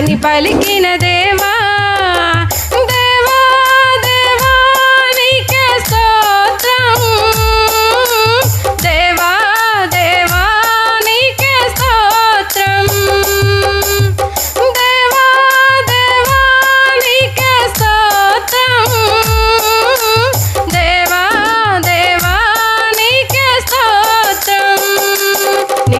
అని పలికిన దేవా